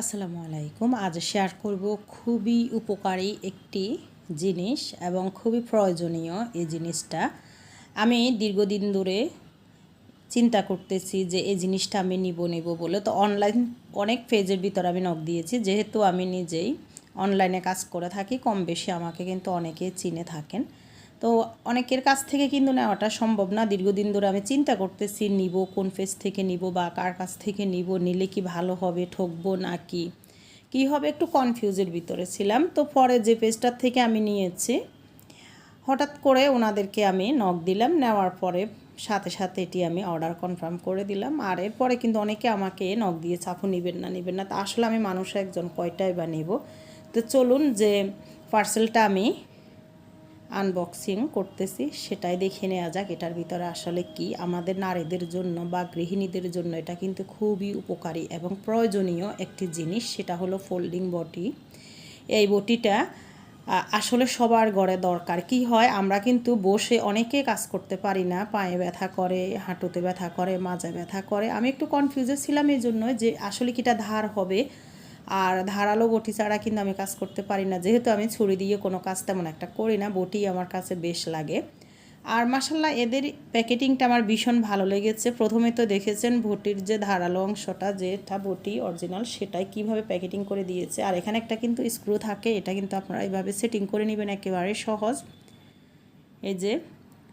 আসসালামু আলাইকুম। আজ শেয়ার করব খুবই উপকারী একটি জিনিস এবং খুবই প্রয়োজনীয় এই জিনিসটা। আমি দীর্ঘদিন ধরে চিন্তা করতেছি যে এই জিনিসটা আমি নিব নিব বলে। তো অনলাইন অনেক পেজের ভিতর আমি নক দিয়েছি। যেহেতু আমি নিজেই অনলাইনে কাজ করে থাকি, কম বেশি আমাকে কিন্তু অনেকে চিনে থাকেন। তো অনেকের কাছ থেকে কিন্তু নেওয়াটা সম্ভব না। দীর্ঘদিন ধরে আমি চিন্তা করতেছি, নিব কোন ফেস থেকে নিব বা কার কাছ থেকে নিব, নিলে কি ভালো হবে, ঠকবো না কি কী হবে একটু কনফিউজের ভিতরে ছিলাম। তো পরে যে পেজটার থেকে আমি নিয়েছি, হঠাৎ করে ওনাদেরকে আমি নক দিলাম। নেওয়ার পরে সাথে সাথে এটি আমি অর্ডার কনফার্ম করে দিলাম। আর এরপরে কিন্তু অনেকে আমাকে নক দিয়ে চাপু নেবেন না নেবেন না। তা আসলে আমি মানুষ একজন কয়টাই বা নেব? তো চলুন যে পার্সেলটা আমি আনবক্সিং করতেছি, সেটাই দেখে নেওয়া যাক এটার ভিতরে আসলে কি। আমাদের নারীদের জন্য বা গৃহিণীদের জন্য এটা কিন্তু খুবই উপকারী এবং প্রয়োজনীয় একটি জিনিস, সেটা হলো ফোল্ডিং বটি এই বটিটা আসলে সবার ঘরে দরকার। কি হয়, আমরা কিন্তু বসে অনেকে কাজ করতে পারি না, পায়ে ব্যথা করে, হাঁটুতে ব্যথা করে মাজা ব্যথা করে। আমি একটু কনফিউজে ছিলাম এই জন্য যে আসলে কিটা ধার হবে। আর ধারালো বটি ছাড়া কিন্তু আমি কাজ করতে পারি না। যেহেতু আমি ছুরি দিয়ে কোনো কাজ তেমন একটা করি না, বটি আমার কাছে বেশ লাগে। আর মাসাল্লাহ এদের প্যাকেটিংটা আমার ভীষণ ভালো লেগেছে। প্রথমে তো দেখেছেন বটির যে ধারালো অংশটা, যেটা বটি অরিজিনাল, সেটাই কীভাবে প্যাকেটিং করে দিয়েছে। আর এখানে একটা কিন্তু স্ক্রু থাকে, এটা কিন্তু আপনারা এইভাবে সেটিং করে নেবেন, একেবারে সহজ। এই যে,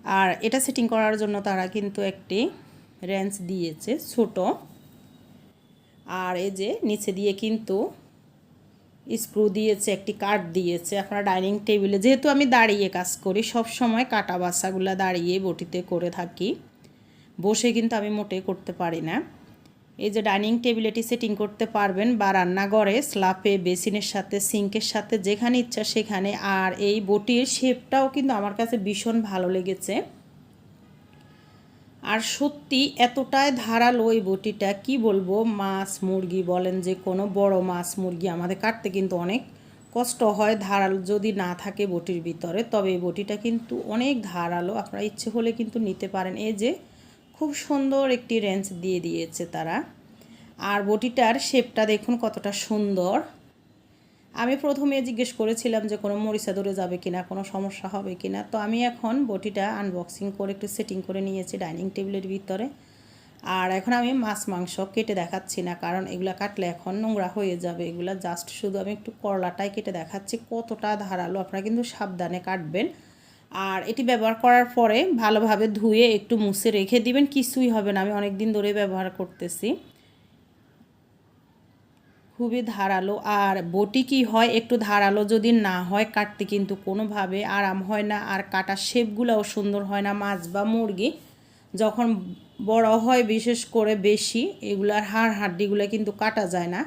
আর এটা সেটিং করার জন্য তারা কিন্তু একটি রেঞ্চ দিয়েছে ছোটো। আর এই যে নিচে দিয়ে কিন্তু স্ক্রু দিয়েছে, একটি কাঠ দিয়েছে। আপনার ডাইনিং টেবিলে যেহেতু আমি দাঁড়িয়ে কাজ করি, সব সময় কাটা বাসাগুলো দাঁড়িয়ে বটিতে করে থাকি। বসে কিন্তু আমি মোটে করতে পারি না। এই যে ডাইনিং টেবিলেটি সেটিং করতে পারবেন বা রান্নাঘরে, স্লাপে, বেসিনের সাথে, সিঙ্কের সাথে, যেখানে ইচ্ছা সেখানে। আর এই বটির শেপটাও কিন্তু আমার কাছে ভীষণ ভালো লেগেছে। আর সত্যি এতটাই ধারালো ওই বটিটা, কি বলব? মাছ মুরগি বলেন যে কোনো বড় মাছ মুরগি আমাদের কাটতে কিন্তু অনেক কষ্ট হয় ধারালো যদি না থাকে বটির ভিতরে, তবে এই বটিটা কিন্তু অনেক ধারালো। আপনারা ইচ্ছে হলে কিন্তু নিতে পারেন। এই যে খুব সুন্দর একটি রেঞ্জ দিয়ে দিয়েছে তারা। আর বটিটার শেপটা দেখুন কতটা সুন্দর। আমি প্রথমে জিজ্ঞেস করেছিলাম যে কোনো মরিচা ধরে যাবে কিনা, কোনো সমস্যা হবে কিনা। তো আমি এখন বটিটা আনবক্সিং করে একটু সেটিং করে নিয়েছি ডাইনিং টেবিলের ভিতরে। আর এখন আমি মাছ মাংস কেটে দেখাচ্ছি না, কারণ এগুলো কাটলে এখন নোংরা হয়ে যাবে। এগুলো জাস্ট শুধু আমি একটু করলাটাই কেটে দেখাচ্ছি, কতটা ধারালো। আপনারা কিন্তু সাবধানে কাটবেন। আর এটি ব্যবহার করার পরে ভালোভাবে ধুয়ে একটু মুছে রেখে দিবেন, কিছুই হবে না। আমি অনেক দিন ধরে ব্যবহার করতেছি। খুবই ধারালো। আর বটি কি হয় একটু ধারালো যদি না হয়, কাটতে কিন্তু কোনোভাবে আরাম হয় না। আর কাটার শেপগুলোও সুন্দর হয় না মাছ বা মুরগি। যখন বড় হয় বিশেষ করে বেশি এগুলার হাড় হাড্ডিগুলো কিন্তু কাটা যায় না।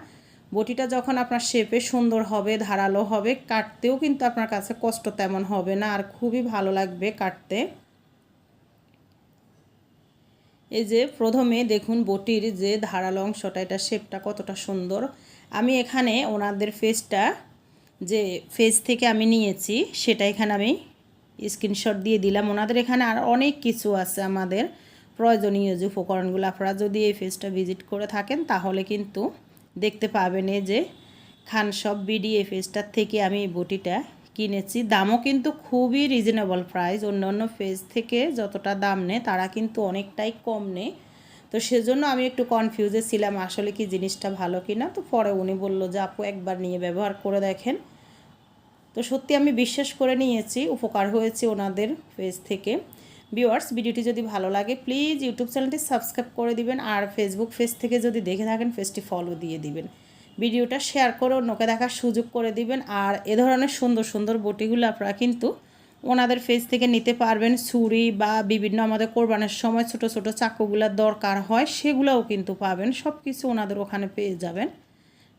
বটিটা যখন আপনার শেপে সুন্দর হবে, ধারালো হবে, কাটতেও কিন্তু আপনার কাছে কষ্ট তেমন হবে না। আর খুবই ভালো লাগবে কাটতে। এই যে প্রথমে দেখুন বটির যে ধারালো অংশটা, এটা শেপটা কতটা সুন্দর। আমি এখানে ওনাদের ফেসটা যে ফেস থেকে আমি নিয়েছি, সেটা এখানে আমি স্ক্রিনশট দিয়ে দিলাম। ওনাদের এখানে আর অনেক কিছু আছে আমাদের প্রয়োজনীয় যে উপকরণগুলো। আপনারা যদি এই ফেসটা ভিজিট করে থাকেন, তাহলে কিন্তু দেখতে পাবেন এই যে খান সব বিডি এই ফেসটার থেকে আমি বটিটা কিনেছি। দামও কিন্তু খুবই রিজনেবল প্রাইস অন্য অন্য ফেজ থেকে যতটা দাম নেয়, তারা কিন্তু অনেকটাই কম নেয়। তো সেজন্য আমি একটু কনফিউজে ছিলাম, আসলে কি জিনিসটা ভালো কি না তো পরে উনি বলল যে, আপু, একবার নিয়ে ব্যবহার করে দেখেন। তো সত্যি আমি বিশ্বাস করে নিয়েছি, উপকার হয়েছে ওনাদের ফেজ থেকে। ভিউয়ার্স ভিডিওটি যদি ভালো লাগে প্লিজ ইউটিউব চ্যানেলটি সাবস্ক্রাইব করে দিবেন। আর ফেসবুক পেজ থেকে যদি দেখে থাকেন পেজটি ফলো দিয়ে দিবেন। ভিডিওটা শেয়ার করে অন্যকে দেখার সুযোগ করে দিবেন। আর এ ধরনের সুন্দর সুন্দর বটিগুলো আপনারা কিন্তু ওনাদের ফেস থেকে নিতে পারবেন। ছুরি বা বিভিন্ন আমাদের কোরবানের সময় ছোট ছোট চাকুগুলোর দরকার হয়, সেগুলোও কিন্তু পাবেন। সব কিছু ওনাদের ওখানে পেয়ে যাবেন।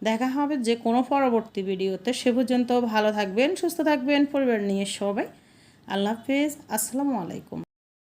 দেখা হবে যে কোনো পরবর্তী ভিডিওতে। সে পর্যন্ত ভালো থাকবেন, সুস্থ থাকবেন, পরিবার নিয়ে সবাই। আল্লাহ হাফেজ। আসসালামু আলাইকুম।